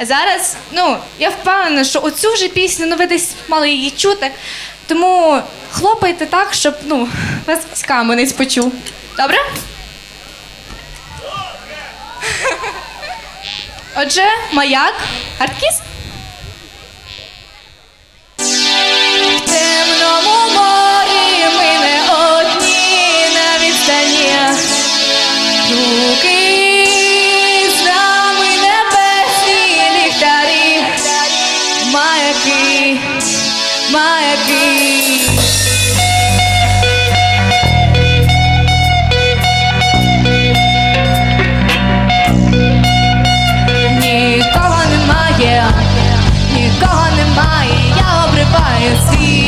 Зараз, ну, я впевнена, що оцю вже пісню, ну ви десь мали її чути. Тому хлопайте так, щоб ну, вас каменець почув. Добре? Отже, маяк, арткіс. Нікого немає, нікого немає, я обриваю свій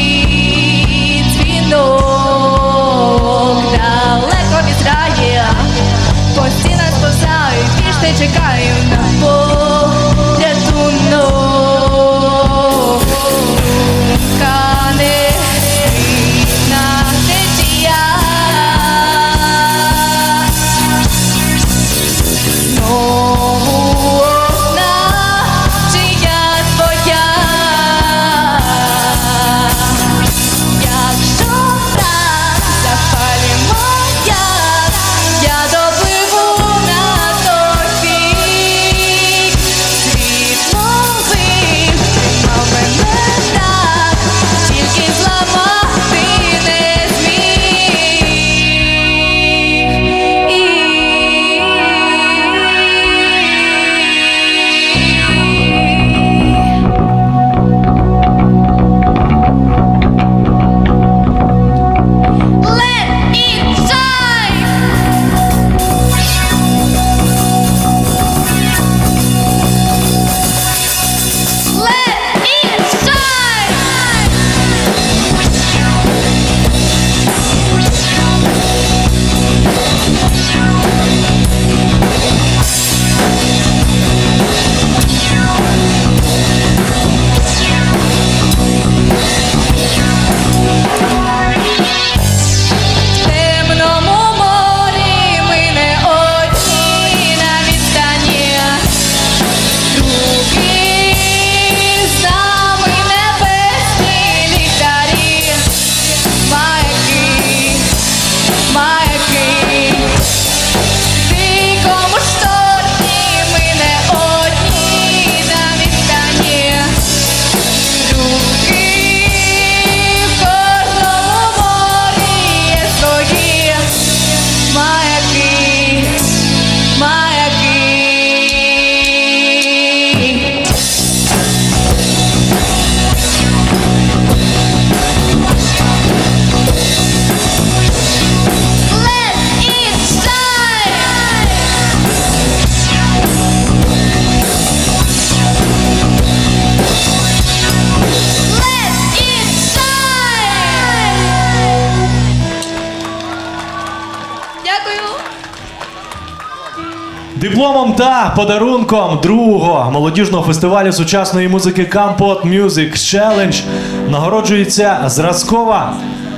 Дипломом та подарунком другого молодіжного фестивалю сучасної музики Campot Music Challenge нагороджується зразкова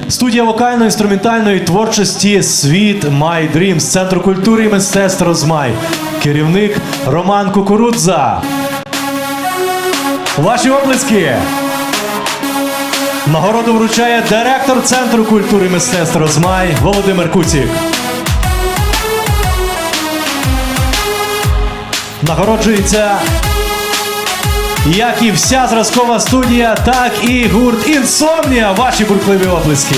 студія вокально-інструментальної творчості Світ My Dreams Центру культури і мистецтв Розмай. Керівник Роман Кукурудза. Ваші оплески. Нагороду вручає директор Центру культури і мистецтв Розмай Володимир Куцік. Нагороджується як і вся зразкова студія, так і гурт Інсомнія. Ваші бурхливі оплески.